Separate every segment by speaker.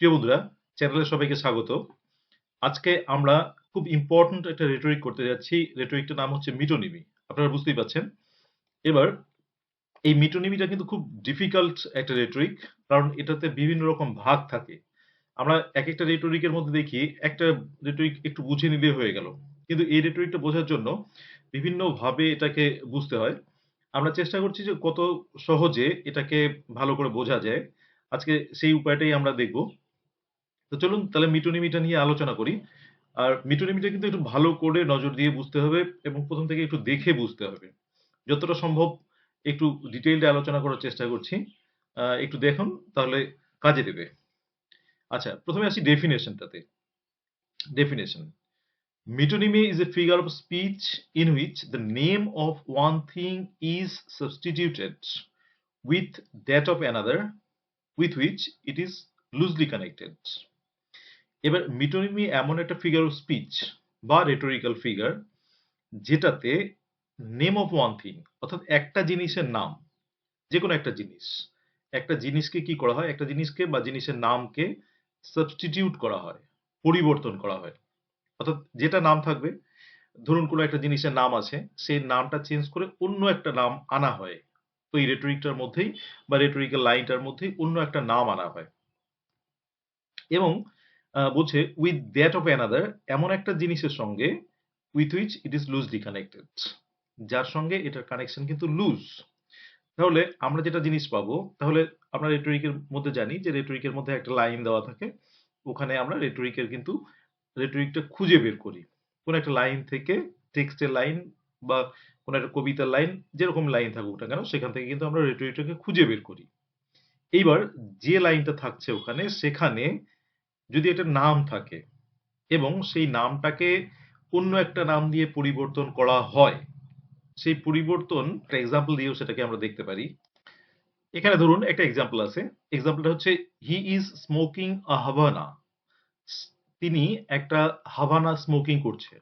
Speaker 1: প্রিয় বন্ধুরা চ্যানেলে সবাইকে স্বাগত। আজকে আমরা খুব ইম্পর্ট্যান্ট একটা রেটরিক করতে যাচ্ছি। রেটরিকটার নাম হচ্ছে মিটোনিমি। আপনারা বুঝতেই পাচ্ছেন এবার, এই মিটোনিমিটা কিন্তু খুব ডিফিকাল্ট একটা রেটরিক কারণ এটাতে বিভিন্ন রকম ভাগ থাকে। আমরা এক একটা রেটরিকের মধ্যে দেখি, একটা রেটরিক একটু বুঝে নিলে হয়ে গেল। কিন্তু এই রেটরিকটা বোঝার জন্য বিভিন্ন ভাবে এটাকে বুঝতে হয়। আমরা চেষ্টা করছি যে কত সহজে এটাকে ভালো করে বোঝা যায়। আজকে সেই উপায়টাই আমরা দেখব। তো চলুন তাহলে মিটোনিমিটা নিয়ে আলোচনা করি। আর মিটোনিমিটা কিন্তু একটু ভালো করে নজর দিয়ে বুঝতে হবে এবং প্রথম থেকে একটু দেখে বুঝতে হবে। যতটা সম্ভব একটু ডিটেইলডে আলোচনা করার চেষ্টা করছি। একটু দেখুন, তাহলে কাজে দেবে। আচ্ছা প্রথমে আসি ডেফিনেশনটাতে definition Metonymy is a figure of speech in which the name of one thing is substituted with that of another, with which it is loosely connected. এবার মিটোনিমি এমন একটা ফিগার অফ স্পিচ বা রেটোরিক্যাল ফিগার যেটাতে name of one thing অর্থাৎ একটা জিনিসের নাম যে কোনো একটা জিনিস, একটা জিনিসকে কি করা হয়? একটা জিনিসকে বা জিনিসের নামকে সাবস্টিটিউট করা হয়, পরিবর্তন করা হয়। অর্থাৎ যেটা নাম থাকবে, ধরুন কোনো একটা জিনিসের নাম আছে, সেই নামটা চেঞ্জ করে অন্য একটা নাম আনা হয়। ওই রেটরিকটার মধ্যেই বা রেটরিক্যাল লাইনটার মধ্যেই অন্য একটা নাম আনা হয়। এবং বলছে উইথ দ্যাট অফ অ্যানাদার এমন একটা জিনিসের সঙ্গে with which it is loosely connected যার সঙ্গে এটার কানেকশন কিন্তু লুজ তাহলে আমরা যেটা জিনিস পাবো, তাহলে আমরা রেটরিকের মধ্যে জানি যে রেটরিকের মধ্যে একটা লাইন দেওয়া থাকে। ওখানে আমরা রেটরিকের কিন্তু রেটরিকটা খুঁজে বের করি। কোন একটা লাইন থেকে টেক্সটের লাইন বা কোন একটা কবিতার লাইন যেরকম লাইন থাকুক না কেন, সেখান থেকে কিন্তু আমরা রেটরিকটাকে খুঁজে বের করি। এইবার যে লাইনটা থাকছে ওখানে, সেখানে যদি একটা নাম থাকে এবং সেই নামটাকে অন্য একটা নাম দিয়ে পরিবর্তন করা হয়, সেই পরিবর্তন, একটা এক্সাম্পল দিয়েও সেটাকে আমরা দেখতে পারি। এখানে ধরুন একটা এক্সাম্পল আছে। এক্সাম্পলটা হচ্ছে he is smoking a Havana তিনি একটা হাভানা স্মোকিং করছে।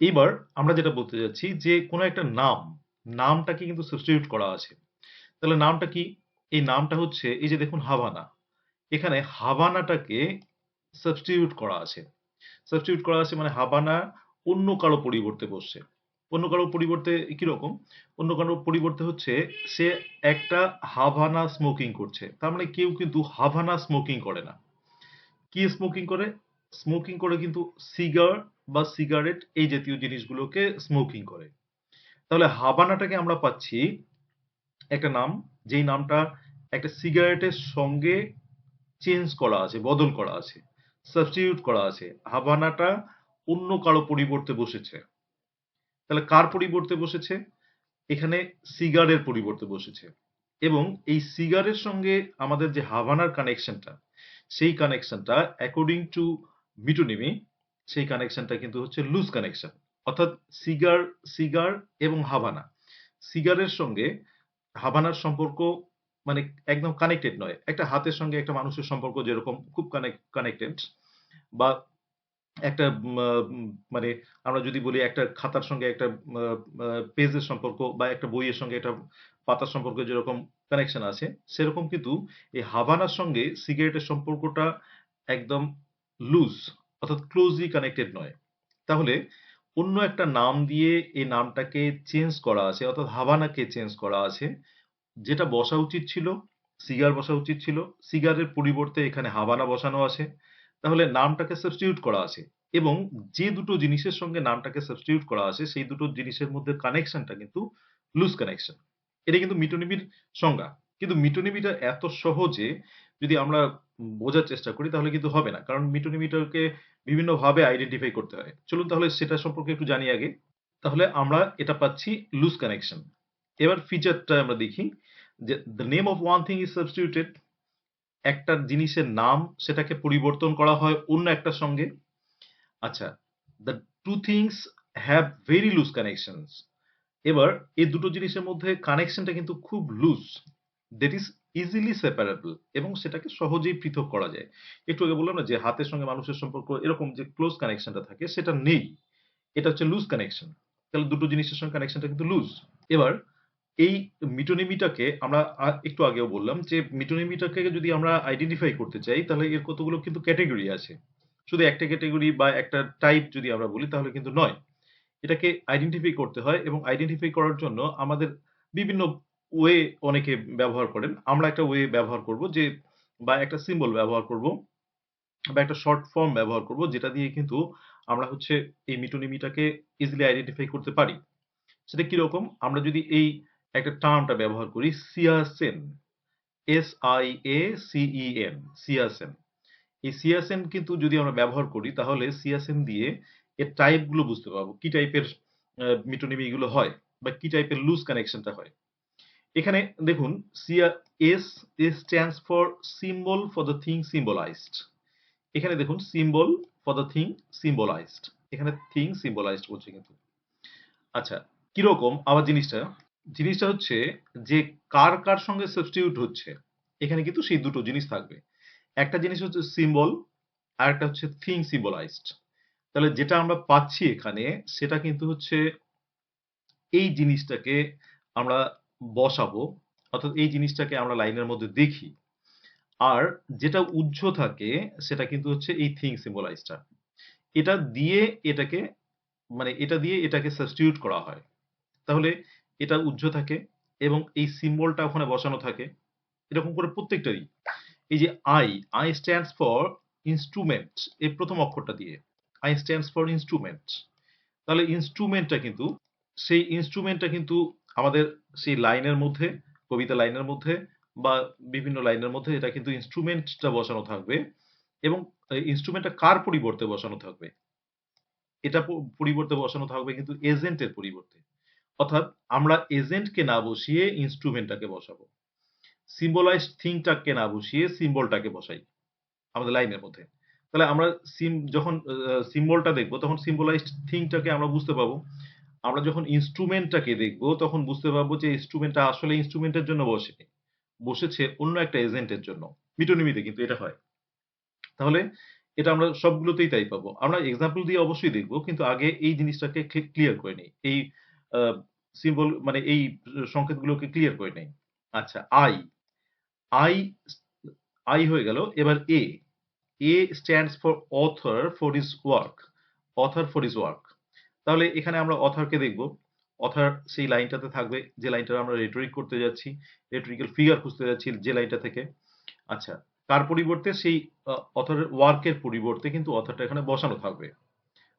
Speaker 1: এবার আমরা যেটা বলতে যাচ্ছি যে, কোনো একটা নাম, নামটাকে কিন্তু সাবস্টিটিউট করা আছে। তাহলে নামটা কি? এই নামটা হচ্ছে, এই যে দেখুন হাভানা এখানে হাভানাটাকে সাবস্টিটিউট করা আছে। সাবস্টিটিউট করা আছে মানে হাবানা অন্য কারও পরিবর্তে বসছে। অন্য কারও পরিবর্তে কীরকম অন্য কারও পরিবর্তে হচ্ছে সে একটা হাভানা স্মোকিং করছে। তার মানে কেউ কিন্তু হাভানা স্মোকিং করে না। কি স্মোকিং করে? স্মোকিং করে কিন্তু সিগার বা সিগারেট এই জাতীয় জিনিসগুলোকে স্মোকিং করে। তাহলে হাবানাটাকে আমরা পাচ্ছি একটা নাম, যেই নামটা একটা সিগারেটের সঙ্গে চেঞ্জ করা আছে, বদল করা আছে সাবস্টিটিউট করা আছে। হাবানাটা অন্য কারও পরিবর্তে বসেছে। তাহলে কার পরিবর্তে বসেছে? এখানে সিগারের পরিবর্তে বসেছে। এবং এই সিগারের সঙ্গে আমাদের যে হাভানার কানেকশনটা সেই কানেকশনটা অ্যাকর্ডিং টু মিটোনিমি, সেই কানেকশনটা কিন্তু হচ্ছে লুজ কানেকশন অর্থাৎ সিগার সিগার এবং হাভানা সিগারের সঙ্গে হাভানার সম্পর্ক মানে একদম কানেক্টেড নয়। একটা হাতের সঙ্গে একটা মানুষের সম্পর্ক যেরকম, খুব কানেক্টেড বা একটা মানে আমরা যদি বলি একটা খাতার সঙ্গে একটা পেজের সম্পর্ক বা একটা বইয়ের সঙ্গে একটা পাতার সম্পর্ক যেরকম কানেকশন আছে, সেরকম কিন্তু এই হাভানার সঙ্গে সিগারেটের সম্পর্কটা একদম লুজ অর্থাৎ ক্লোজলি কানেক্টেড নয়। তাহলে অন্য একটা নাম দিয়ে এই নামটাকে চেঞ্জ করা আছে, অর্থাৎ হাভানাকে চেঞ্জ করা আছে যেটা বসা উচিত ছিল সিগার বসা উচিত ছিল সিগারের পরিবর্তে এখানে হাবানা বসানো আছে। তাহলে নামটাকে সাবস্টিটিউট করা আছে এবং যে দুটো জিনিসের সঙ্গে নামটাকে সাবস্টিটিউট করা আছে, সেই দুটো জিনিসের মধ্যে কানেকশনটা কিন্তু লুজ কানেকশন এটা কিন্তু মিটোনিমির সংজ্ঞা। কিন্তু মিটোনিমিটা এত সহজে যদি আমরা বোঝার চেষ্টা করি, তাহলে কিন্তু হবে না। কারণ মিটোনিমিটাকে বিভিন্নভাবে আইডেন্টিফাই করতে হয়। চলুন তাহলে সেটা সম্পর্কে একটু জানি আগে। তাহলে আমরা এটা পাচ্ছি লুজ কানেকশন এবার ফিচারটা আমরা দেখি, যে the name of one thing is substituted একটা জিনিসের নাম সেটাকে পরিবর্তন করা হয় অন্য একটার সঙ্গে। আচ্ছা the two things have very loose connections এবার এই দুটো জিনিসের মধ্যে কানেকশনটা কিন্তু খুব loose that is easily separable এবং সেটাকে সহজেই পৃথক করা যায়। একটু আগে বললাম না যে হাতের সঙ্গে মানুষের সম্পর্ক, এরকম যে ক্লোজ কানেকশনটা থাকে, সেটা নেই। এটা হচ্ছে লুজ কানেকশন তাহলে দুটো জিনিসের সঙ্গে কানেকশনটা কিন্তু লুজ এবার এই মিটোনিমিটাকে আমরা একটু আগেও বললাম যে মিটোনিমিটাকে যদি আমরা আইডেন্টিফাই করতে চাই, তাহলে এর কতগুলো কিন্তু ক্যাটেগরি আছে। শুধু একটা ক্যাটেগরি বা একটা টাইপ যদি আমরা বলি, তাহলে কিন্তু নয়। এটাকে আইডেন্টিফাই করতে হয় এবং আইডেন্টিফাই করার জন্য আমাদের বিভিন্ন ওয়ে অনেকে ব্যবহার করেন। আমরা একটা ওয়ে ব্যবহার করব যে, বা একটা সিম্বল ব্যবহার করব, বা একটা শর্ট ফর্ম ব্যবহার করব, যেটা দিয়ে কিন্তু আমরা হচ্ছে এই মিটোনিমিটাকে ইজিলি আইডেন্টিফাই করতে পারি। সেটা কীরকম? আমরা যদি এই একটা টার্মটা ব্যবহার করি, সিয়াসেন। এস আই এ সিই এন সিয়াসেন। এই সিয়াসেন কিন্তু যদি আমরা ব্যবহার করি, তাহলে সিয়াসেন দিয়ে এর টাইপগুলো বুঝতে পারব। কি টাইপের মিটোনিমি এগুলো হয় বা কি টাইপের লুজ কানেকশনটা হয়। এখানে দেখুন, সিয়া S S stands for symbol for the thing symbolized এখানে দেখুন symbol for the thing symbolized এখানে থিং সিম্বলাইজড বলছে কিন্তু। আচ্ছা কীরকম? আবার জিনিসটা জিনিসটা হচ্ছে যে কার কার সঙ্গে সাবস্টিটিউট হচ্ছে, এখানে কিন্তু সেই দুটো জিনিস থাকবে। একটা জিনিস হচ্ছে সিম্বল আর একটা হচ্ছে থিং সিম্বলাইজড তাহলে যেটা আমরা পাচ্ছি এখানে, সেটা কিন্তু হচ্ছে এই জিনিসটাকে আমরা বসাবো, অর্থাৎ এই জিনিসটাকে আমরা লাইনের মধ্যে দেখি। আর যেটা উজ্জ্ব থাকে, সেটা কিন্তু হচ্ছে এই থিং সিম্বলাইজটা এটা দিয়ে এটাকে মানে এটা দিয়ে এটাকে সাবস্টিটিউট করা হয়। তাহলে এটা উজ্জ্ব থাকে এবং এই সিম্বলটা ওখানে বসানো থাকে, এরকম করে প্রত্যেকটারই। এই যে I I stands for instrument এই প্রথম অক্ষরটা দিয়ে। আই স্ট্যান্ডস ফর ইনস্ট্রুমেন্ট তাহলে ইনস্ট্রুমেন্টটা কিন্তু, সেই ইনস্ট্রুমেন্টটা কিন্তু আমাদের সেই লাইনের মধ্যে, কবিতা লাইনের মধ্যে বা বিভিন্ন লাইনের মধ্যে এটা কিন্তু ইনস্ট্রুমেন্টটা বসানো থাকবে এবং ইনস্ট্রুমেন্টটা কার পরিবর্তে বসানো থাকবে? এটা পরিবর্তে বসানো থাকবে কিন্তু এজেন্টের পরিবর্তে। অর্থাৎ আমরা এজেন্টকে না বসিয়ে ইনস্ট্রুমেন্টটাকে বসাবো। সিম্বলাইজড থিংটাকে না বসিয়ে সিম্বলটাকে বসাই আমাদের লাইনের মধ্যে। তাহলে আমরা সিম যখন সিম্বলটা দেখব, তখন সিম্বলাইজড থিংটাকে আমরা বুঝতে পাবো। আমরা যখন ইনস্ট্রুমেন্টটাকে দেখব, তখন বুঝতে পারব যে ইনস্ট্রুমেন্টটা আসলে ইনস্ট্রুমেন্টের জন্য বসে, বসেছে অন্য একটা এজেন্টের জন্য। মিটোনিমিতে কিন্তু এটা হয়। তাহলে এটা আমরা সবগুলোতেই তাই পাবো। আমরা এক্সাম্পল দিয়ে অবশ্যই দেখব, কিন্তু আগে এই জিনিসটাকে ক্লিয়ার করে নিই। এই সিম্বল মানে এই সংকেতগুলোকে ক্লিয়ার করে নেই। আচ্ছা আই আই আই হয়ে গেল। এবার A A stands for author for is work author for is work তাহলে এখানে আমরা অথরকে দেখব। অথর সেই লাইনটাতে থাকবে, যে লাইনটা আমরা রেটরিক করতে যাচ্ছি রেটরিক্যাল ফিগার খুঁজতে যাচ্ছি যে লাইনটা থেকে। আচ্ছা তার পরিবর্তে সেই অথরের ওয়ার্কের পরিবর্তে কিন্তু অথরটা এখানে বসানো থাকবে।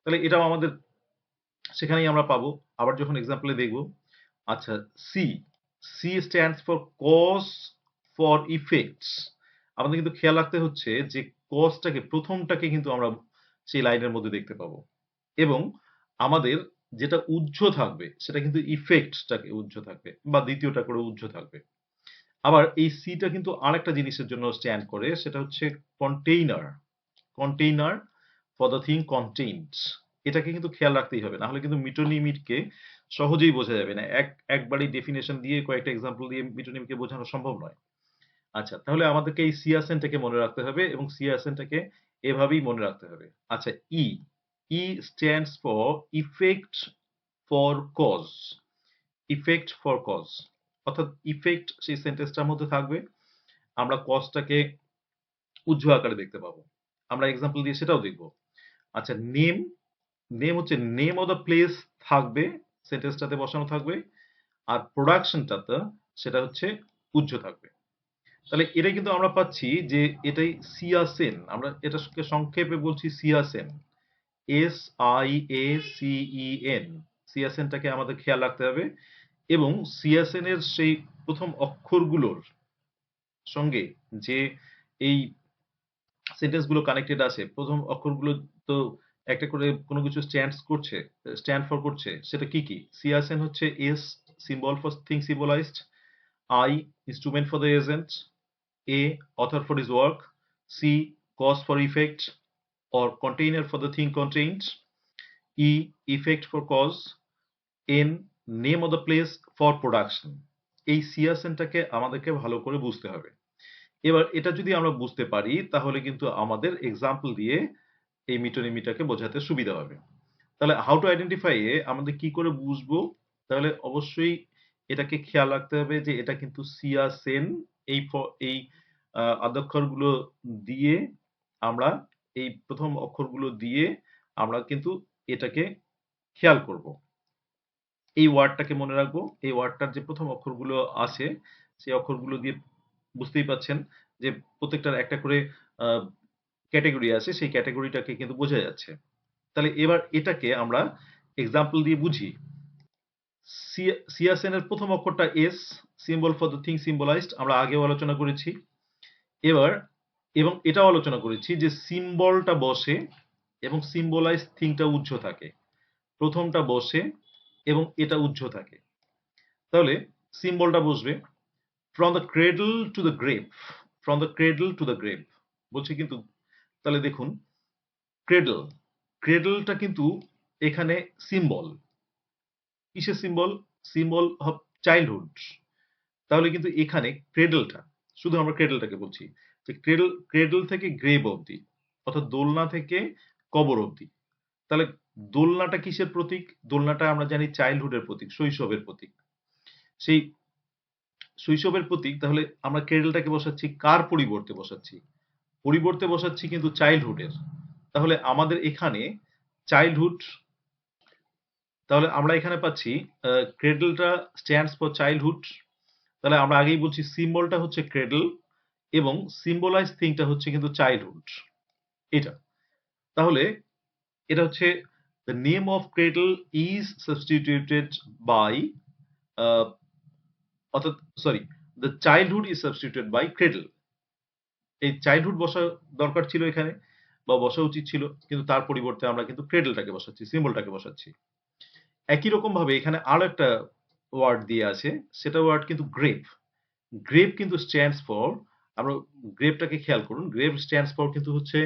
Speaker 1: তাহলে এটাও আমাদের সেখানেই আমরা পাবো। আবার যখন এক্সাম্পলে দেখব আচ্ছা C C stands for cause for effects আমাদের কিন্তু খেয়াল রাখতে হচ্ছে যে কসটাকে প্রথমটাকে কিন্তু আমরা সেই লাইনের মধ্যে দেখতে পাবো। এবং আমাদের যেটা উজ্জ্ব থাকবে, সেটা কিন্তু ইফেক্টটাকে উজ্জ্ব থাকবে বা দ্বিতীয়টা করে উজ্জ্ব থাকবে। আবার এই সিটা কিন্তু আরেকটা জিনিসের জন্য স্ট্যান্ড করে, সেটা হচ্ছে container container for the thing contained এটাকে কিন্তু খেয়াল রাখতেই হবে। নাহলে কিন্তু মিটোনিমিটকে সহজেই বোঝা যাবে না। এক, একবারই ডেফিনেশন দিয়ে কয়েকটা এক্সাম্পল দিয়ে মিটোনিমকে বোঝানো সম্ভব নয়। আচ্ছা তাহলে আমাদেরকে এই সিয়াসেনটাকে মনে রাখতে হবে এবং সিয়াসেনটাকে এভাবেই মনে রাখতে হবে। আচ্ছা E E stands for effect for cause effect for cause অর্থাৎ ইফেক্ট সেই সেন্টেন্সটার মধ্যে থাকবে। আমরা কজটাকে উজ্জ্ব আকারে দেখতে পাবো। আমরা এক্সাম্পল দিয়ে সেটাও দেখব। আচ্ছা নেম নেম হচ্ছে নেম অফ দ্য প্লেস থাকবে সেন্টেন্সটাতে বসানো থাকবে, আর প্রোডাকশনটাতে সেটা হচ্ছে উজ্জ্ব থাকবে। তাহলে এটা কিন্তু আমরা পাচ্ছি যে এটাই সিয়াসেন আমরা এটাকে সংক্ষেপে বলছি সিয়াসেন এস আই এ সিই এন সিয়াসেনটাকে আমাদের খেয়াল রাখতে হবে। এবং সিয়াসেন এর সেই প্রথম অক্ষরগুলোর সঙ্গে যে এই সেন্টেন্সগুলো কানেক্টেড আছে, প্রথম অক্ষরগুলো তো একটা করে কোনো কিছু স্ট্যান্ড করছে স্ট্যান্ড ফর করছে, সেটা কি কি সিয়াসেন হচ্ছে S symbol for thing symbolized I instrument for the agent A author for is work C cause for effect or container for the thing contained. E effect for cause N name of the place for production এই সিয়াসেনটাকে আমাদেরকে ভালো করে বুঝতে হবে এবার এটা যদি আমরা বুঝতে পারি, তাহলে কিন্তু আমাদের এক্সাম্পল দিয়ে এই মিটোনিমিটাকে বোঝাতে সুবিধা হবে। তাহলে হাউ টু আইডেন্টিফাই এ আমাদের কি করে বুঝব? তাহলে অবশ্যই এটাকে খেয়াল রাখতে হবে যে এটা কিন্তু সিয়াসেন এই ফ- এই আহ, আদ্যক্ষরগুলো দিয়ে আমরা এই প্রথম অক্ষরগুলো দিয়ে আমরা কিন্তু এটাকে খেয়াল করব। এই ওয়ার্ডটাকে মনে রাখব। এই ওয়ার্ডটার যে প্রথম অক্ষরগুলো আছে সেই অক্ষরগুলো দিয়ে বুঝতেই পাচ্ছেন যে প্রত্যেকটার একটা করে ক্যাটাগরি আছে, সেই ক্যাটাগরিটাকে কিন্তু বোঝা যাচ্ছে। তাহলে এবার এটাকে আমরা এক্সাম্পল দিয়ে বুঝি। সিয়াসেনের প্রথম অক্ষরটা S symbol for the thing symbolized আমরা আগেও আলোচনা করেছি। এবার, এবং এটাও আলোচনা করেছি যে সিম্বলটা বসে এবং সিম্বলাইজ থিংটা উজ্জ্ব থাকে। প্রথমটা বসে এবং এটা উজ্জ্ব থাকে। তাহলে সিম্বলটা বসবে from the cradle to the grave from the cradle to the grave বলছে কিন্তু তাহলে দেখুন ক্রেডল ক্রেডলটা কিন্তু এখানে সিম্বল কিসের সিম্বল সিম্বল অফ চাইল্ডহুড তাহলে কিন্তু এখানে ক্রেডলটা শুধু আমরা ক্রেডলটাকে বলছি, যে ক্রেডল ক্রেডল থেকে গ্রেভ অবধি, অর্থাৎ দোলনা থেকে কবর অবধি। তাহলে দোলনাটা কিসের প্রতীক? দোলনাটা আমরা জানি চাইল্ডহুডের প্রতীক, শৈশবের প্রতীক। সেই শৈশবের প্রতীক, তাহলে আমরা ক্রেডলটাকে বসাচ্ছি, কার পরিবর্তে বসাচ্ছি? পরিবর্তে বসাচ্ছি কিন্তু চাইল্ডহুডের তাহলে আমাদের এখানে চাইল্ডহুড তাহলে আমরা এখানে পাচ্ছি ক্রেডলটা স্ট্যান্ডস ফর চাইল্ডহুড তাহলে আমরা আগেই বলছি সিম্বলটা হচ্ছে ক্রেডল এবং সিম্বলাইজ থিংটা হচ্ছে কিন্তু চাইল্ডহুড এটা। তাহলে এটা হচ্ছে the name of cradle is substituted by অর্থাৎ sorry the childhood is substituted by cradle এই চাইল্ডহুড বসা দরকার ছিল এখানে বা বসা উচিত ছিল, কিন্তু তার পরিবর্তে আমরা কিন্তু ক্রেডলটাকে বসাচ্ছি সিম্বলটাকে বসাচ্ছি। একই রকম ভাবে এখানে আরও একটা ওয়ার্ড দিয়ে আছে, সেটা ওয়ার্ড কিন্তু গ্রেভ গ্রেভ কিন্তু স্ট্যান্ডস ফর আমরা গ্রেভটাকে খেয়াল করুন গ্রেভ স্ট্যান্ডস ফর কিন্তু হচ্ছে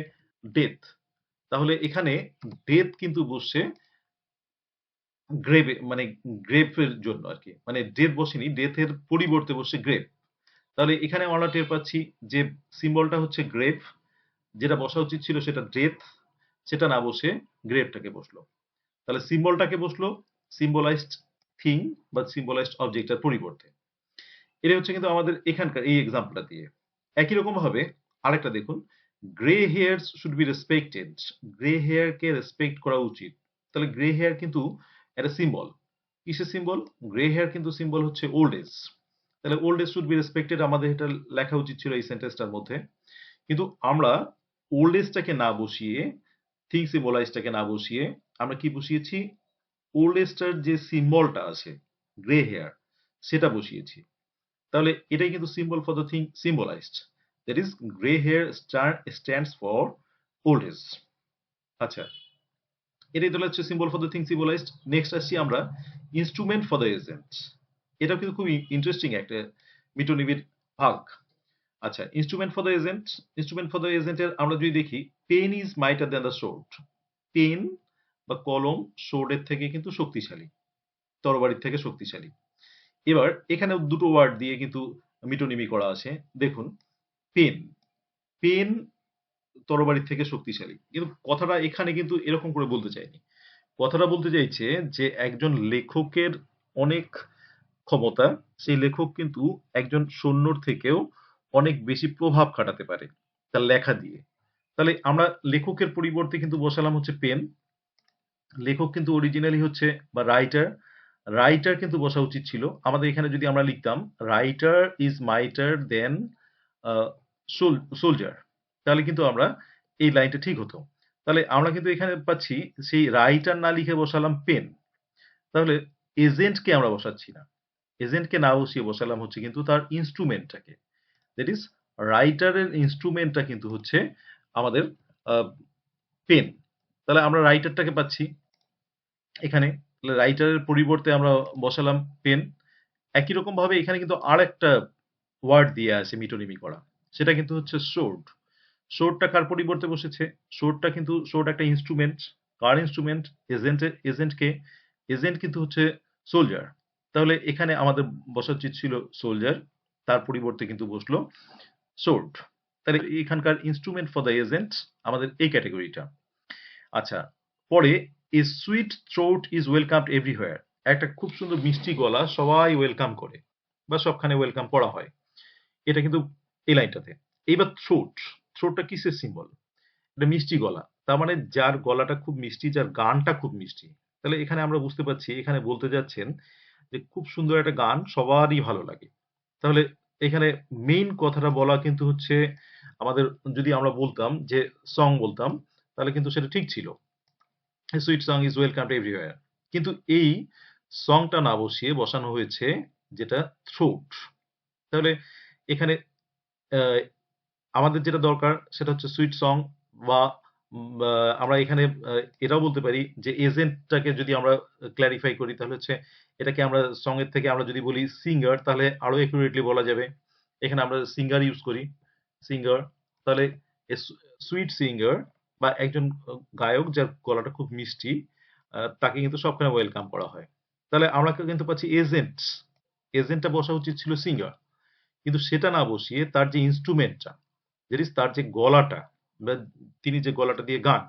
Speaker 1: ডেথ তাহলে এখানে ডেথ কিন্তু বসছে গ্রেভ মানে গ্রেভের জন্য আর কি মানে ডেথ বসেনি ডেথের পরিবর্তে বসছে গ্রেভ তাহলে এখানে আমরা টের পাচ্ছি যে সিম্বলটা হচ্ছে গ্রেভ যেটা বসা উচিত ছিল সেটা ডেথ সেটা না বসে গ্রেভটাকে বসল। তাহলে সিম্বলটাকে বসল সিম্বলাইজড থিং বা সিম্বলাইজড অবজেক্টের পরিবর্তে। এটা হচ্ছে কিন্তু আমাদের এখানকার এই এক্সাম্পলটা দিয়ে। একই রকম ভাবে আরেকটা দেখুন grey hairs should be respected grey হেয়ারকে respect করা উচিত। তাহলে গ্রে হেয়ার কিন্তু একটা সিম্বল কিসের সিম্বল গ্রে হেয়ার কিন্তু সিম্বল হচ্ছে ওল্ড এজ তাহলে old age should be respected আমাদের এটা লেখা উচিত ছিল এই সেন্টেন্সটার মধ্যে। কিন্তু আমরা ওল্ড এজটাকে না বসিয়ে থিং সিম্বলাইজটাকে না বসিয়ে, আমরা কি বসিয়েছি? ওল্ড এজটার যে সিম্বলটা আছে গ্রে হেয়ার সেটা বসিয়েছি। তাহলে এটাই কিন্তু symbol for the thing symbolized that is grey hair star stands for old age আচ্ছা এটাই তাহলে হচ্ছে symbol for the thing symbolized next আসছি আমরা ইনস্ট্রুমেন্ট ফর দ্য এজেন্ট এটাও কিন্তু খুব ইন্টারেস্টিং একটা মিটোনিবির ভাগ। আচ্ছা instrument for the agent instrument for the এজেন্টের আমরা যদি দেখি pen is mightier than the sword pen বা কলম সোর্ডের থেকে কিন্তু শক্তিশালী, তরবারির থেকে শক্তিশালী। এবার এখানে দুটো ওয়ার্ড দিয়ে কিন্তু মিটোনিমি করা আছে। দেখুন পেন পেন তরবারির থেকে শক্তিশালী। কিন্তু কথাটা এখানে কিন্তু এরকম করে বলতে চাইনি। কথাটা বলতে চাইছে যে একজন লেখকের অনেক ক্ষমতা, সেই লেখক কিন্তু একজন সৈন্যর থেকেও অনেক বেশি প্রভাব খাটাতে পারে তার লেখা দিয়ে। তাহলে আমরা লেখকের পরিবর্তে কিন্তু বসালাম হচ্ছে পেন। লেখক কিন্তু অরিজিনালি হচ্ছে বা রাইটার রাইটার কিন্তু বসা উচিত ছিল। আমাদের এখানে যদি আমরা লিখতাম writer is mightier than soldier তাহলে কিন্তু আমরা এই লাইনটা ঠিক হতো। তাহলে আমরা কিন্তু এখানে পাচ্ছি, সেই রাইটার না লিখে বসালাম পেন। তাহলে এজেন্টকে আমরা বসাচ্ছি না। এজেন্টকে না বসিয়ে বসালাম হচ্ছে কিন্তু তার ইনস্ট্রুমেন্টটাকে দ্যাট ইজ রাইটারের ইনস্ট্রুমেন্টটা কিন্তু হচ্ছে আমাদের পেন তাহলে আমরা রাইটারটাকে পাচ্ছি। এখানে রাইটারের পরিবর্তে আমরা বসালাম পেন একই রকম ভাবে এখানে কিন্তু আর একটা ওয়ার্ড দিয়ে আছে মিটোনিমি করা। সেটা কিন্তু হচ্ছে সোর্ড সোর্ডটা কার পরিবর্তে বসেছে? সোর্ডটা কিন্তু সোর্ড একটা ইনস্ট্রুমেন্ট কার ইনস্ট্রুমেন্ট এজেন্টের এজেন্টকে এজেন্ট কিন্তু হচ্ছে সোলজার তাহলে এখানে আমাদের বসা উচিত ছিল সোলজার তার পরিবর্তে কিন্তু বসল সোর্ড তাহলে এখানকার ইনস্ট্রুমেন্ট ফর দ্য এজেন্ট আমাদের এই ক্যাটাগরিটা আচ্ছা পরে a sweet throat is welcomed everywhere একটা খুব সুন্দর মিষ্টি গলা সবাই ওয়েলকাম করে বা সবখানে ওয়েলকাম করা হয়। এটা কিন্তু এই লাইনটাতে এইবার থ্রোট থ্রোটটা কিসের সিম্বল এটা মিষ্টি গলা। তার মানে যার গলাটা খুব মিষ্টি, যার গানটা খুব মিষ্টি। তাহলে এখানে আমরা বুঝতে পারছি, এখানে বলতে যাচ্ছেন যে খুব সুন্দর একটা গান সবারই ভালো লাগে। তাহলে এখানে মেইন কথাটা বলা কিন্তু হচ্ছে আমাদের যদি আমরা বলতাম যে সং বলতাম, তাহলে কিন্তু সেটা ঠিক ছিল। Sweet song is welcome to everywhere কিন্তু এই সংটা না বসিয়ে বসানো হয়েছে যেটা থ্রোট তাহলে এখানে আমাদের যেটা দরকার সেটা হচ্ছে সুইট সং বা আমরা এখানে এটাও বলতে পারি যে এজেন্টটাকে যদি আমরা ক্ল্যারিফাই করি, তাহলে হচ্ছে এটাকে আমরা সঙ্গের থেকে আমরা যদি বলি সিঙ্গার তাহলে আরও একুরেটলি বলা যাবে। এখানে আমরা সিঙ্গার ইউজ করি সিঙ্গার তাহলে সুইট সিঙ্গার বা একজন গায়ক যার গলাটা খুব মিষ্টি তাকে কিন্তু সবখানে ওয়েলকাম করা হয়। তাহলে আমরা কিন্তু পাচ্ছি এজেন্ট এজেন্টটা বসা উচিত ছিল সিঙ্গার কিন্তু সেটা না বসিয়ে তার যে ইনস্ট্রুমেন্টটা দ্যাট ইজ তার যে গলাটা তিনি যে গলাটা দিয়ে গান,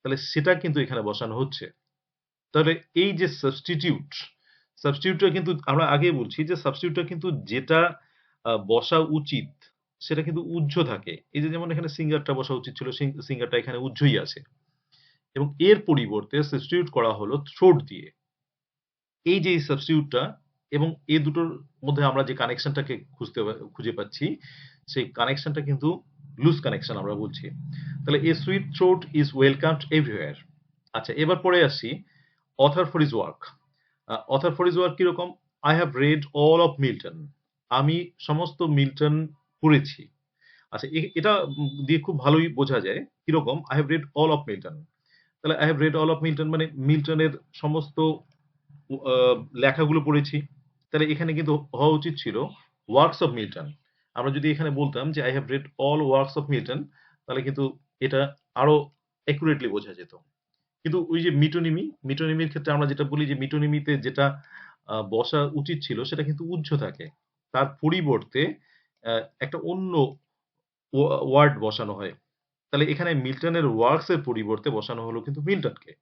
Speaker 1: তাহলে সেটা কিন্তু এখানে বসানো হচ্ছে। তাহলে এই যে সাবস্টিটিউট সাবস্টিটিউটটা কিন্তু আমরা আগে বলছি যে সাবস্টিটিউটটা কিন্তু যেটা বসা উচিত, সেটা কিন্তু উজ্জ্ব থাকে। এই যে যেমন এখানে সিঙ্গারটা বসা উচিত ছিল সিঙ্গারটা এখানে উজ্জ্বই আছে। এবং এর পরিবর্তে সাবস্টিটিউট করা হলো থ্রোট দিয়ে। এই যে সাবস্টিটিউটটা এবং এই দুটোর মধ্যে আমরা যে কানেকশনটাকে খুঁজতে খুঁজে পাচ্ছি, সেই কানেকশনটা কিন্তু লুজ কানেকশন আমরা বলছি। তাহলে a sweet throat is welcomed everywhere আচ্ছা এবার পরে আসি author for is work author for is work কীরকম? I have read all of Milton আমি সমস্ত মিল্টন পড়েছি। আচ্ছা এটা দিয়ে খুব ভালোই বোঝা যায় কীরকম? I have read all of Milton তাহলে I have read all of Milton মানে মিল্টনের সমস্ত লেখাগুলো পড়েছি। তাহলে এখানে কিন্তু হওয়া উচিত ছিল ওয়ার্কস অফ মিল্টন আমরা যদি এখানে বলতাম যে I have read all works of Milton তাহলে কিন্তু এটা আরও একুরেটলি বোঝা যেত। কিন্তু ওই যে মিটোনিমি, মিটোনিমির ক্ষেত্রে আমরা যেটা বলি যে, মিটোনিমিতে যেটা বসা উচিত ছিল, সেটা কিন্তু উজ্জ্ব থাকে। তার পরিবর্তে একটা অন্য ওয়ার্ড বসানো হয়। তাহলে এখানে মিল্টনের ওয়ার্কস এর পরিবর্তে বসানো হলো কিন্তু মিল্টনকে।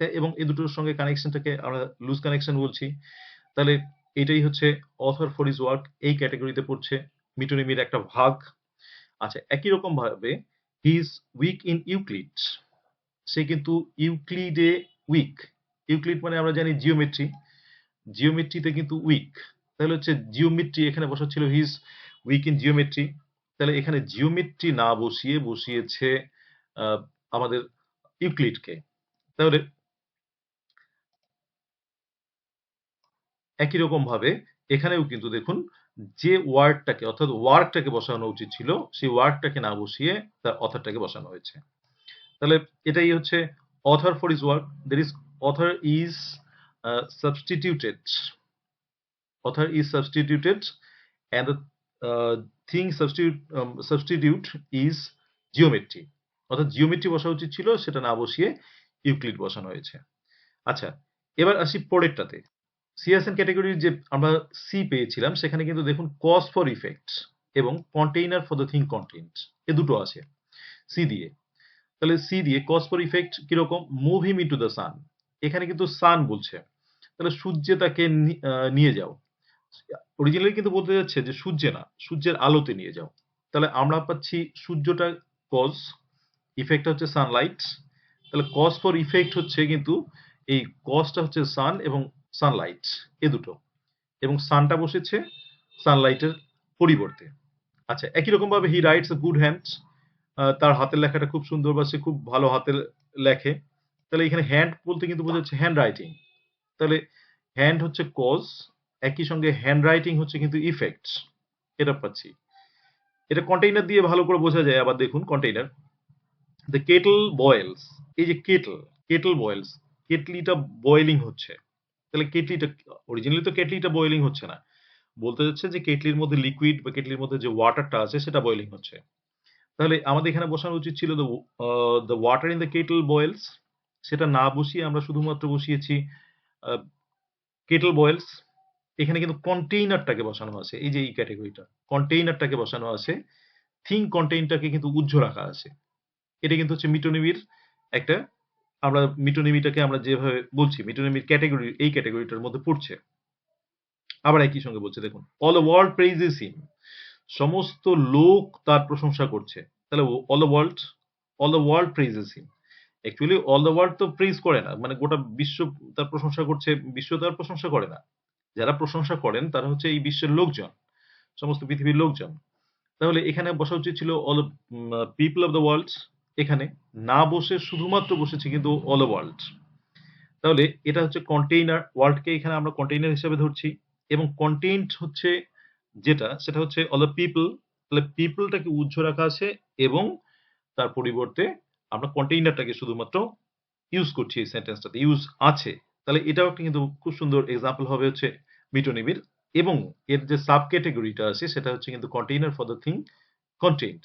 Speaker 1: এবং এই দুটোর সঙ্গে কানেকশনটাকে আমরা লুজ কানেকশন বলছি। তাহলে এটাই হচ্ছে অথর ফর ইজ ওয়ার্ক এই ক্যাটাগরিতে পড়ছে মিটোনিমির একটা ভাগ। আচ্ছা একই রকম ভাবে he is weak in Euclid সে কিন্তু ইউক্লিডে উইক ইউক্লিড মানে আমরা জানি জিওমেট্রি জিওমেট্রিতে কিন্তু উইক তাহলে হচ্ছে জিওমেট্রি এখানে বসা ছিল হিজ উইক ইন জিওমেট্রি তাহলে এখানে জিওমেট্রি না বসিয়ে বসিয়েছে আমাদের ইউক্লিডকে তাহলে একই রকম ভাবে এখানেও কিন্তু দেখুন যে ওয়ার্ডটাকে অর্থাৎ ওয়ার্কটাকে বসানো উচিত ছিল সেই ওয়ার্কটাকে না বসিয়ে তার অথারটাকে বসানো হয়েছে। তাহলে এটাই হচ্ছে author for is work there is author is substituted. author is substituted and thing substitute um, substitute is অর্থাৎ জিওমেট্রি বসা উচিত ছিল সেটা না বসিয়ে ইউক্লিড বসানো হয়েছে। আচ্ছা এবার আসি পরেরটাতে। সিএসএন ক্যাটাগরির যে আমরা সি পেয়েছিলাম, সেখানে কিন্তু দেখুন কজ ফর ইফেক্ট এবং container for the thing content এ দুটো আছে সি দিয়ে। তাহলে সি দিয়ে কজ ফর ইফেক্ট কীরকম? Move him into the sun এখানে কিন্তু সান বলছে। তাহলে সূর্যে তাকে নিয়ে যাও। অরিজিনালি কিন্তু বলতে যাচ্ছে যে সূর্যে না, সূর্যের আলোতে নিয়ে যাও। তাহলে আমরা পাচ্ছি সূর্যটা কজ ইফেক্ট হচ্ছে সানলাইট তাহলে কজ ফর ইফেক্ট হচ্ছে কিন্তু এই কজটা হচ্ছে সান এবং সানলাইট এ দুটো। এবং সানটা বসেছে সানলাইটের পরিবর্তে। আচ্ছা একই রকম ভাবে হি রাইটস গুড হ্যান্ড তার হাতের লেখাটা খুব সুন্দর বা সে খুব ভালো হাতের লেখে। তাহলে এখানে হ্যান্ড বলতে কিন্তু বোঝা যাচ্ছে হ্যান্ড রাইটিং তাহলে হ্যান্ড হচ্ছে কজ একই সঙ্গে হ্যান্ড রাইটিং হচ্ছে কিন্তু ইফেক্ট এটা পাচ্ছি। এটা কন্টেইনার দিয়ে ভালো করে বোঝা যায়, আবার দেখুন কন্টেইনার দ্য কেটল বয়েলস এই যে কেটল কেটল বয়েলস কেটলিটা বয়েলিং হচ্ছে। তাহলে কেটলিটা অরিজিনালি তো কেটলিটা বয়েলিং হচ্ছে না। বলতে যাচ্ছে যে কেটলির মধ্যে লিকুইড বা কেটলির মধ্যে যে ওয়াটারটা আছে, সেটা বয়েলিং হচ্ছে। তাহলে আমাদের এখানে বসানো উচিত ছিল the water in the kettle boils সেটা না বসিয়ে আমরা শুধুমাত্র বসিয়েছি কেটল বয়েলস এখানে কিন্তু কন্টেইনারটাকে বসানো আছে, এই যে এই ক্যাটাগরিটা কন্টেইনারটাকে বসানো আছে থিং কন্টেইনটাকে কিন্তু উজ্জ্ব রাখা আছে। এটা কিন্তু হচ্ছে মিটোনিমির একটা আমরা মিটোনিমিটাকে আমরা যেভাবে বলছি, মিটোনিমির ক্যাটেগরি, এই ক্যাটাগরিটার মধ্যে পড়ছে। আবার একই সঙ্গে বলছে, দেখুন অল ওয়ার্ল্ড প্রেইজেস হিম সমস্ত লোক তার প্রশংসা করছে। তাহলে all world all world praises him actually all the world তো প্রেইজ করে না। মানে গোটা বিশ্ব তার প্রশংসা করছে, বিশ্ব তার প্রশংসা করে না। যারা প্রশংসা করেন, তারা হচ্ছে এই বিশ্বের লোকজন, সমস্ত পৃথিবীর লোকজন। তাহলে এখানে বসা উচিত ছিল all people of the world এখানে না বসে শুধুমাত্র বসেছে কিন্তু অল ওয়ার্ল্ড তাহলে এটা হচ্ছে কন্টেইনার ওয়ার্ল্ডকে এখানে আমরা কন্টেইনার হিসেবে ধরছি এবং কন্টেন্ট হচ্ছে যেটা, সেটা হচ্ছে অল দ্য পিপল তাহলে পিপলটাকে উজ্জ রাখা আছে এবং তার পরিবর্তে আমরা কন্টেইনারটাকে শুধুমাত্র ইউজ করছি এই সেন্টেন্সটাতে ইউজ আছে। তাহলে এটাও একটা কিন্তু খুব সুন্দর এক্সাম্পল হবে হচ্ছে মিটোনিমির এবং এর যে সাব ক্যাটেগরিটা আছে, সেটা হচ্ছে কিন্তু container for the thing content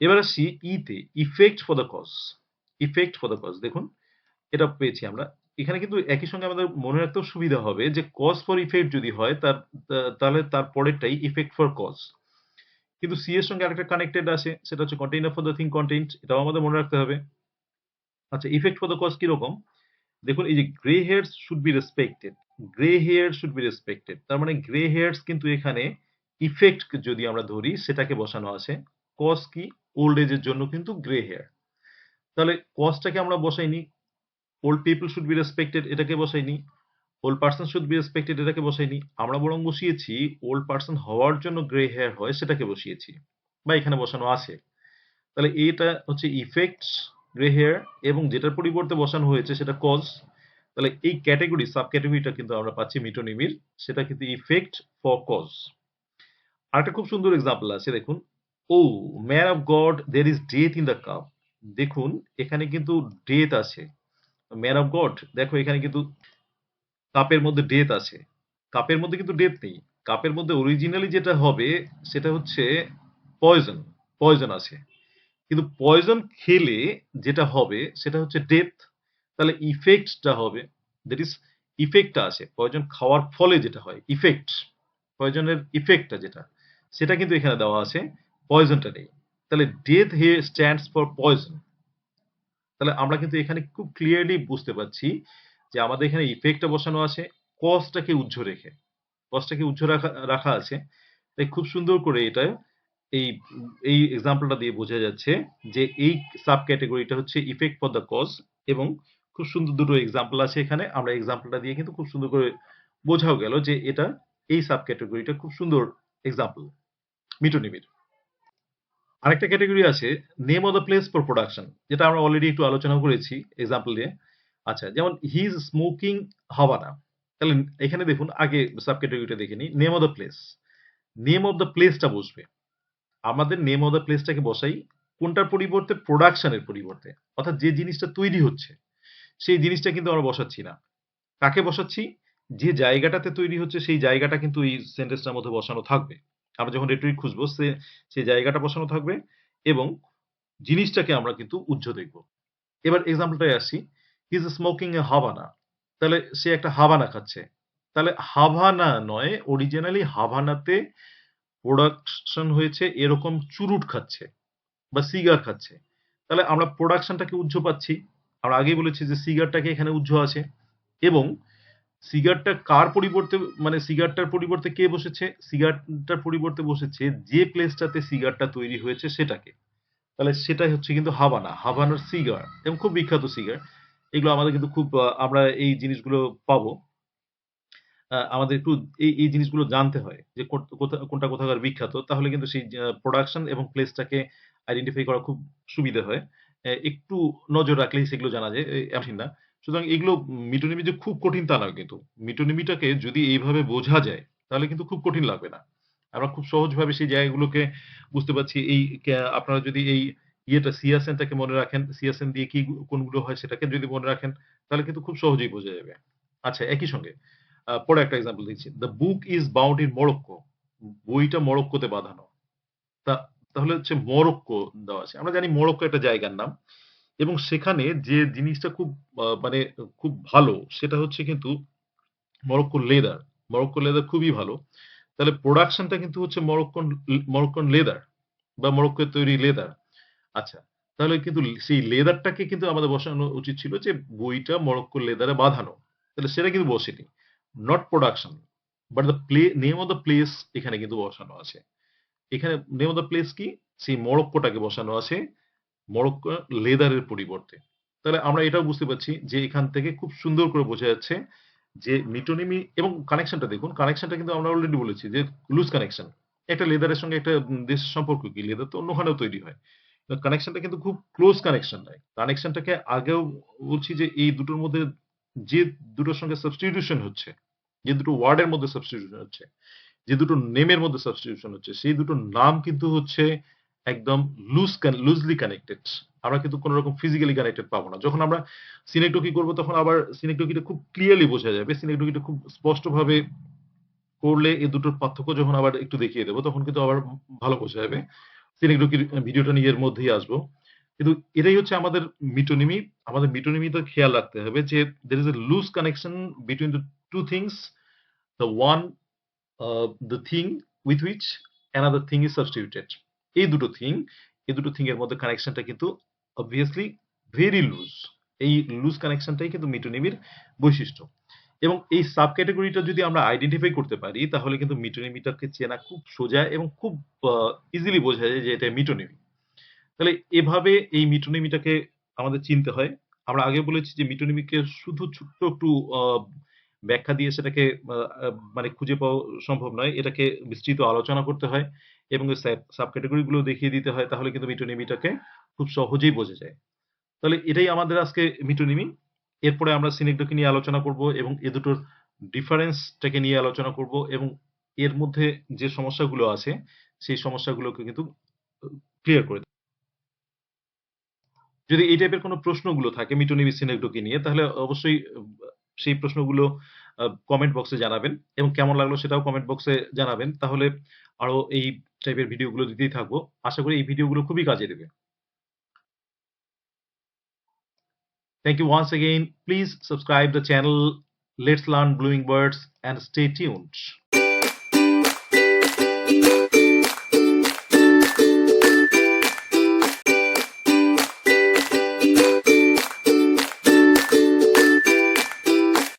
Speaker 1: এবার আসছি ইতে effect for the cause effect for the cause দেখুন, এটা পেয়েছি আমরা। এখানে কিন্তু একই সঙ্গে আমাদের মনে রাখতেও সুবিধা হবে যে কজ ফর ইফেক্ট যদি হয়, তার, তাহলে তার পরেরটাই ইফেক্ট ফর কজ কিন্তু সি এর সঙ্গে আরেকটা কানেক্টেড আছে, সেটা হচ্ছে container for the thing content এটাও আমাদের মনে রাখতে হবে। আচ্ছা ইফেক্ট ফর দ্য কজ কীরকম? দেখুন, এই যে grey hairs should be respected grey hair should be respected তার মানে গ্রে হেয়ারস কিন্তু এখানে ইফেক্ট যদি আমরা ধরি, সেটাকে বসানো আছে। কজ কি? ওল্ড এজের জন্য কিন্তু গ্রে হেয়ার তাহলে কজটাকে আমরা বসাইনি old people should be respected এটাকে বসাইনি old person should be respected এটাকে বসাইনি আমরা বরং বসিয়েছি ওল্ড পার্সন হওয়ার জন্য গ্রে হেয়ার হয়, সেটাকে বসিয়েছি। বা এখানে বসানো আছে। তাহলে এটা হচ্ছে ইফেক্টস গ্রে হেয়ার এবং যেটার পরিবর্তে বসানো হয়েছে সেটা কজ তাহলে এই ক্যাটাগরি সাব ক্যাটাগরিটা কিন্তু আমরা পাচ্ছি মিটোনিমির সেটা কিন্তু ইফেক্ট ফর কজ আরেকটা খুব সুন্দর এক্সাম্পল আছে, দেখুন। O man of God there is death in the cup দেখুন, এখানে কিন্তু ডেথ আছে। ম্যান অফ গড দেখো এখানে কিন্তু কাপের মধ্যে ডেথ আছে। কাপের মধ্যে কিন্তু ডেথ নেই। কাপের মধ্যে অরিজিনালি যেটা হবে, সেটা হচ্ছে পয়জন পয়জন আছে। কিন্তু পয়জন খেলে যেটা হবে, সেটা হচ্ছে ডেথ তাহলে ইফেক্টটা হবে দ্যাট ইজ ইফেক্টটা আছে। পয়জন খাওয়ার ফলে যেটা হয় ইফেক্ট পয়জনের ইফেক্টটা যেটা, সেটা কিন্তু এখানে দেওয়া আছে। পয়জনটা নেই। তাহলে death here stands for poison তাহলে আমরা কিন্তু এখানে খুব ক্লিয়ারলি বুঝতে পারছি যে আমাদের এখানে ইফেক্টটা বসানো আছে কজটাকে উজ্জ রেখে। কজটাকে উজ্জ রাখা রাখা আছে। তাই খুব সুন্দর করে এটা এই এই এক্সাম্পলটা দিয়ে বোঝা যাচ্ছে যে এই সাব ক্যাটাগরিটা হচ্ছে ইফেক্ট ফর দ্য কজ এবং খুব সুন্দর দুটো এক্সাম্পল আছে এখানে। আমরা এক্সাম্পলটা দিয়ে কিন্তু খুব সুন্দর করে বোঝাও গেল যে এটা এই সাব ক্যাটাগরিটা খুব সুন্দর এক্সাম্পল মিটোনিমির আরেকটা ক্যাটাগরি আছে name of the place for production যেটা আমরা অলরেডি একটু আলোচনা করেছি এক্সাম্পল দিয়ে। আচ্ছা যেমন হি ইজ স্মোকিং হাওয়ানা তাহলে এখানে দেখুন, আগে সাব ক্যাটাগরিটা দেখে নিই। Name of the place name of the প্লেসটা বসবে। আমাদের নেম অফ দ্য প্লেসটাকে বসাই, কোনটার পরিবর্তে? প্রোডাকশনের পরিবর্তে। অর্থাৎ যে জিনিসটা তৈরি হচ্ছে, সেই জিনিসটা কিন্তু আমরা বসাচ্ছি না। কাকে বসাচ্ছি? যে জায়গাটাতে তৈরি হচ্ছে, সেই জায়গাটা কিন্তু এই সেন্টেন্সটার মধ্যে বসানো থাকবে। আমরা যখন রেটরিক খুঁজবো, সে সেই জায়গাটা বসানো থাকবে এবং জিনিসটাকে আমরা কিন্তু উজ্জ দেখব। এবার এক্সাম্পলটায় আসি। ইজ স্মোকিং এ হাভানা তাহলে সে একটা হাভানা খাচ্ছে। তাহলে হাভানা নয় অরিজিনালি হাভানাতে প্রোডাকশন হয়েছে, এরকম চুরুট খাচ্ছে বা সিগার খাচ্ছে। তাহলে আমরা প্রোডাকশনটাকে উজ্জ পাচ্ছি। আমরা আগেই বলেছি যে সিগারটাকে এখানে উজ্জ আছে। এবং সিগারটা কার পরিবর্তে মানে সিগারটার পরিবর্তে কে বসেছে? সিগারটার পরিবর্তে বসেছে যে প্লেসটাতে সিগারটা তৈরি হয়েছে সেটাকে। তাহলে সেটাই হচ্ছে কিন্তু হাভানা হাভানার সিগার এবং খুব বিখ্যাত সিগার এগুলো আমাদের কিন্তু খুব আমরা এই জিনিসগুলো পাবো। আমাদের একটু এই এই জিনিসগুলো জানতে হয় যে কোনটা কোথাকার বিখ্যাত। তাহলে কিন্তু সেই প্রোডাকশন এবং প্লেসটাকে আইডেন্টিফাই করা খুব সুবিধা হয়। একটু নজর রাখলেই সেগুলো জানা যায় না। সুতরাং এগুলো মিটোনিমি যে খুব কঠিন তা নয় কিন্তু। মিটোনিমিটাকে যদি এইভাবে বোঝা যায়, তাহলে কিন্তু খুব কঠিন লাগবে না। আমরা খুব সহজভাবে সেই জায়গাগুলোকে বুঝতে পারছি। এই আপনারা যদি এই ইয়েটা সিয়াসেনটাকে মনে রাখেন, সিয়াসেন দিয়ে কি কোনগুলো হয় সেটাকে যদি মনে রাখেন, তাহলে কিন্তু খুব সহজেই বোঝা যাবে। আচ্ছা একই সঙ্গে পরে একটা এক্সাম্পল দিচ্ছি। The book is bound in Morocco বইটা মরক্কোতে বাঁধানো। তাহলে হচ্ছে মরক্কো দেওয়া আছে। আমরা জানি মরক্কো একটা জায়গার নাম। এবং সেখানে যে জিনিসটা খুব মানে খুব ভালো, সেটা হচ্ছে কিন্তু মরক্কো লেদার মরক্কো লেদার খুবই ভালো। তাহলে প্রোডাকশনটা কিন্তু হচ্ছে মরক্কন মরক্কন লেদার বা মরক্কোর তৈরি লেদার আচ্ছা তাহলে কিন্তু সেই লেদারটাকে কিন্তু আমাদের বসানো উচিত ছিল যে বইটা মরক্কো লেদারে বাঁধানো। তাহলে সেটা কিন্তু বসেনি। Not production but the play name of the place এখানে কিন্তু বসানো আছে। এখানে নেম অফ দ্য প্লেস কি? সেই মরক্কোটাকে বসানো আছে। মরক্কো লেদারের পরিবর্তে। তাহলে আমরা এটাও বুঝতে পারছি যে এখান থেকে খুব সুন্দর করে বোঝা যাচ্ছে যে মিটোনিমি এবং কানেকশনটা দেখুন কানেকশনটা কিন্তু আমরা অলরেডি বলেছি যে লুজ কানেকশন একটা লেদারের সঙ্গে একটা দেশের সম্পর্ক কি? লেদার তো অন্যখানেও তৈরি হয়। কানেকশনটা কিন্তু খুব ক্লোজ কানেকশন নয় কানেকশনটাকে আগেও বলছি যে এই দুটোর মধ্যে যে দুটোর সঙ্গে সাবস্টিটিউশন হচ্ছে, যে দুটো ওয়ার্ডের মধ্যে সাবস্টিটিউশন হচ্ছে, যে দুটো নেমের মধ্যে সাবস্টিটিউশন হচ্ছে, সেই দুটো নাম কিন্তু হচ্ছে একদম লুজ লুজলি কানেক্টেড আমরা কিন্তু কোনো রকম ফিজিক্যালি কানেক্টেড পাবো না। যখন আমরা সিনেকটকি করব, তখন আবার সিনেকটকিটা খুব ক্লিয়ারলি বোঝা যাবে। সিনেকটকিটা খুব স্পষ্টভাবে করলে এই দুটোর পার্থক্য যখন আবার একটু দেখিয়ে দেবো, তখন কিন্তু আবার ভালো বোঝা যাবে। সিনেকটকির ভিডিওটা নিজের মধ্যেই আসব। কিন্তু এটাই হচ্ছে আমাদের মিটোনিমি। আমাদের মিটোনিমিতে খেয়াল রাখতে হবে যে there is a loose connection between the two things the one the thing with which another thing is substituted এই দুটো থিং এই দুটো থিং এর মধ্যে কানেকশনটা কিন্তু অবভিয়াসলি ভেরি লুজ এই লুজ কানেকশনটাই কিন্তু মিটোনিমির বৈশিষ্ট্য। এবং এই সাব ক্যাটাগরিটা যদি আমরা আইডেন্টিফাই করতে পারি, তাহলে কিন্তু মিটোনিমিটাকে চেনা খুব সোজা এবং খুব ইজিলি বোঝা যায় যে এটা মিটোনিমি তাহলে এভাবে এই মিটোনিমিটাকে আমাদের চিনতে হয়। আমরা আগে বলেছি যে মিটোনিমিকে শুধু ছোট্ট একটু ব্যাখ্যা দিয়ে সেটাকে মানে খুঁজে পাওয়া সম্ভব নয়। এটাকে বিস্তৃত আলোচনা করতে হয়। এবং সাব ক্যাটাগরি গুলো দেখিয়ে দিতে হয়, তাহলে কিন্তু মিটোনিমিটাকে খুব সহজেই বোঝা যায়। তাহলে এটাই আমাদের আজকে মিটোনিমি এরপরে আমরা সিনেকডোকে নিয়ে আলোচনা করব এবং এ দুটোর ডিফারেন্সটাকে নিয়ে আলোচনা করব এবং এর মধ্যে যে সমস্যাগুলো আছে, সেই সমস্যাগুলোকে কিন্তু ক্লিয়ার করে দেব। যদি এই টাইপের কোনো প্রশ্নগুলো থাকে মিটোনিমি সিনেকডোকে নিয়ে, তাহলে অবশ্যই সেই প্রশ্নগুলো কমেন্ট বক্সে জানাবেন। এবং কেমন লাগল সেটাও কমেন্ট বক্সে জানাবেন। তাহলে আরও এই টাইপের ভিডিওগুলো দিতেই থাকব আশা করি এই ভিডিওগুলো খুবই কাজে দেবে Thank you once again. Please subscribe the channel Let's Learn Blooming Birds and stay tuned.